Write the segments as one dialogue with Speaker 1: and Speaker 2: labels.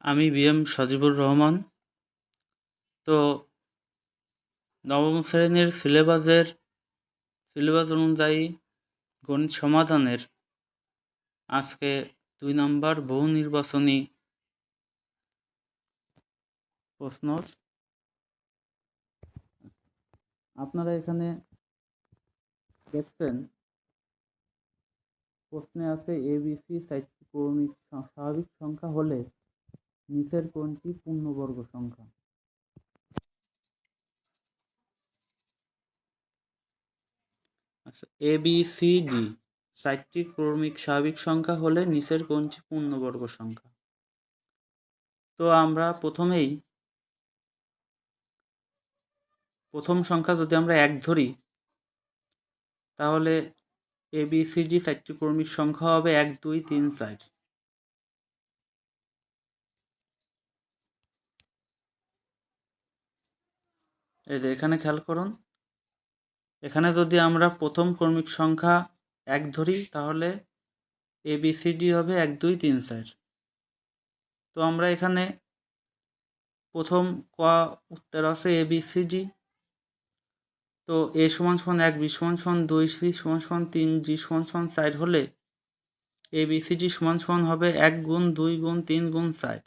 Speaker 1: আমি B M Sajibur Rahman. তো নবম শ্রেণির সিলেবাসের, সিলেবাস অনুযায়ী গণিত সমাধানের আজকে দুই নম্বর বহু নির্বাচনী প্রশ্ন আপনারা এখানে দেখছেন, প্রশ্নে আছে এবিসি চারটি ক্রমিক স- স্বাভাবিক সংখ্যা হলে নিচের কোনটি পূর্ণবর্গ সংখ্যা। আচ্ছা এ বি সি ডি চারটি ক্রমিক স্বাভাবিক সংখ্যা হলে নিচের কোনটি পূর্ণবর্গ সংখ্যা। তো আমরা প্রথমেই, প্রথম সংখ্যা যদি আমরা এক ধরি, তাহলে এ বি সি ডি চারটি ক্রমিক সংখ্যা হবে এক, দুই, তিন, চার। এই যে এখানে খেয়াল করুন। এখানে যদি আমরা প্রথম ক্রমিক সংখ্যা এক ধরি, তাহলে এ বি সি ডি হবে এক, দুই, তিন, চার। তো আমরা এখানে প্রথম ক উত্তর আছে এ বি সি ডি তো এ সমান সমান এক বি সমান সমান দুই সি সমান সমান তিন জি সমান সমান চার হলে এ বি সি ডি সমান সমান হবে এক গুণ দুই গুণ তিন গুণ চার।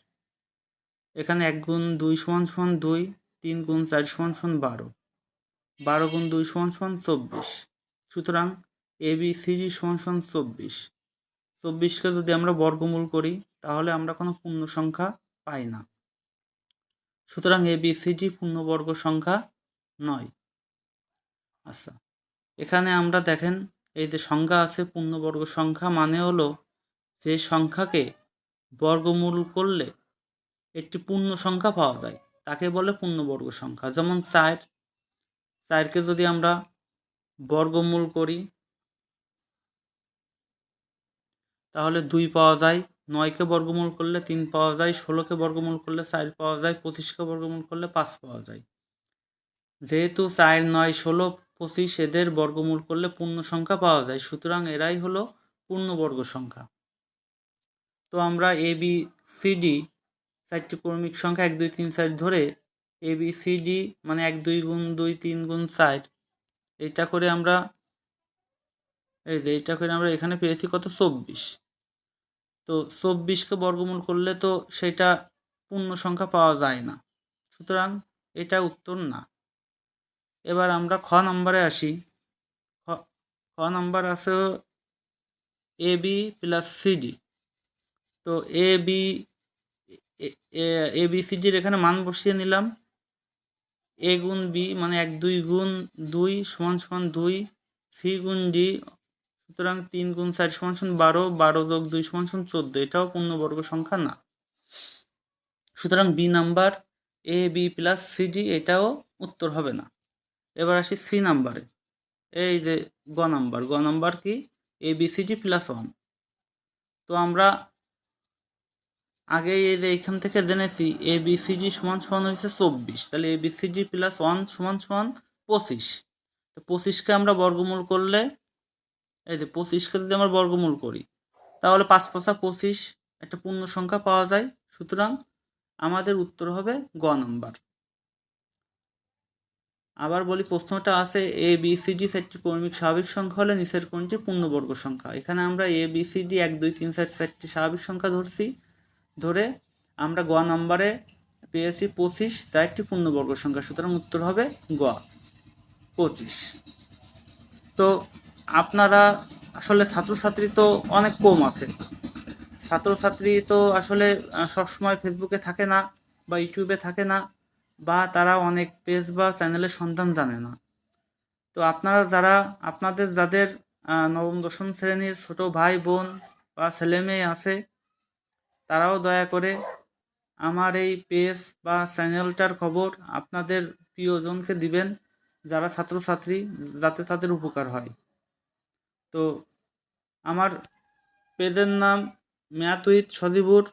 Speaker 1: এখানে এক গুণ দুই সমান সমান দুই তিন গুণ চার সমান সমান বারো। বারো গুণ দুই সমান সমান চব্বিশ। সুতরাং এ, বি, সি, ডি সমান সমান চব্বিশ। চব্বিশকে যদি আমরা বর্গমূল করি, তাহলে আমরা কোনো পূর্ণ সংখ্যা পাই না। সুতরাং এ, বি, সি, ডি পূর্ণবর্গ সংখ্যা নয়। আচ্ছা এখানে আমরা দেখেন এই যে সংখ্যা আছে পূর্ণবর্গ সংখ্যা মানে হলো যে সংখ্যাকে বর্গমূল করলে একটি পূর্ণ সংখ্যা পাওয়া যায়। তাকে বলে পূর্ণবর্গ সংখ্যা। যেমন চার, চারকে যদি আমরা বর্গমূল করি, তাহলে দুই পাওয়া যায় নয়কে বর্গমূল করলে তিন পাওয়া যায়, ষোলোকে বর্গমূল করলে চার পাওয়া যায়, পঁচিশকে বর্গমূল করলে পাঁচ পাওয়া যায়। যেহেতু চার, নয়, ষোলো, পঁচিশ এদের বর্গমূল করলে পূর্ণ সংখ্যা পাওয়া যায়, সুতরাং এরাই হলো পূর্ণবর্গ সংখ্যা। তো আমরা এ বি সি ডি চারটি ক্রমিক সংখ্যা, এক, দুই, তিন, চার ধরে এ বি সি ডি মানে এক, দুই গুণ দুই, তিন গুণ চার। এইটা করে আমরা, এই যে এইটা করে আমরা এখানে পেয়েছি কত? চব্বিশ। তো চব্বিশকে বর্গমূল করলে তো সেটা পূর্ণ সংখ্যা পাওয়া যায় না। সুতরাং এটা উত্তর না। এবার আমরা খ নম্বরে আসি। খ খ নম্বর আছে এ বি প্লাস সিডি তো এ বি এ বি সিডির এখানে মান বসিয়ে নিলাম। এ গুণ বি মানে এক, দুই গুণ দুই সমান সমান দুই, সি গুণ ডি সুতরাং তিন গুণ চার সমান সমান বারো বারো যোগ দুই সমান সমান চোদ্দ, এটাও পূর্ণবর্গ সংখ্যা না। সুতরাং B number, A, B plus C, D এটাও উত্তর হবে না। এবার আসি সি নাম্বারে। এই যে গ নাম্বার গ নাম্বার কি? A, B, C, D plus one. তো আমরা আগে এই যে এখান থেকে জেনেছি এ বি সি ডি সমান সমান হয়েছে চব্বিশ। তাহলে A B C D plus one সমান সমান পঁচিশ। তো পঁচিশকে আমরা বর্গমূল করলে, এই যে পঁচিশকে যদি আমরা বর্গমূল করি, তাহলে পাঁচ পাঁচা পঁচিশ, একটা পূর্ণ সংখ্যা পাওয়া যায়। সুতরাং আমাদের উত্তর হবে গ নাম্বার। আবার বলি, প্রশ্নটা আছে এ বি সি ডি চারটি কর্মিক স্বাভাবিক সংখ্যা হলে নিচের কোনটি পূর্ণবর্গ সংখ্যা। এখানে আমরা এ বি সি ডি এক, দুই, তিন, চার, চারটি স্বাভাবিক সংখ্যা ধরছি। ধরে আমরা গ নাম্বারে পেয়েছি পঁচিশ যা একটি পূর্ণবর্গ সংখ্যা, সুতরাং উত্তর হবে গ পঁচিশ। তো আপনারা আসলে ছাত্রছাত্রী তো অনেক কম আছে। ছাত্রছাত্রী তো আসলে সবসময় ফেসবুকে থাকে না বা ইউটিউবে থাকে না বা তারা অনেক পেজ বা চ্যানেলের সন্ধান জানে না। তো আপনারা যারা, আপনাদের যাদের নবম, দশম শ্রেণির ছোট ভাই, বোন বা ছেলে মেয়ে আছে তারাও দয়া করে আমার এই পেজ বা চ্যানেলটার খবর আপনাদের প্রিয়জনকে দিবেন, যারা ছাত্রছাত্রী, যাতে তাদের উপকার হয়। তো আমার পেজের নাম ম্যাথ উইথ সজীবুর,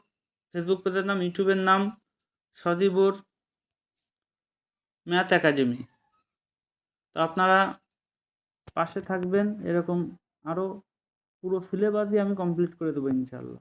Speaker 1: ফেসবুক পেজের নাম, ইউটিউবের নাম সজীবুর ম্যাথ একাডেমি। তো আপনারা পাশে থাকবেন, এরকম আরও পুরো সিলেবাসই আমি কমপ্লিট করে দেবো ইনশাল্লাহ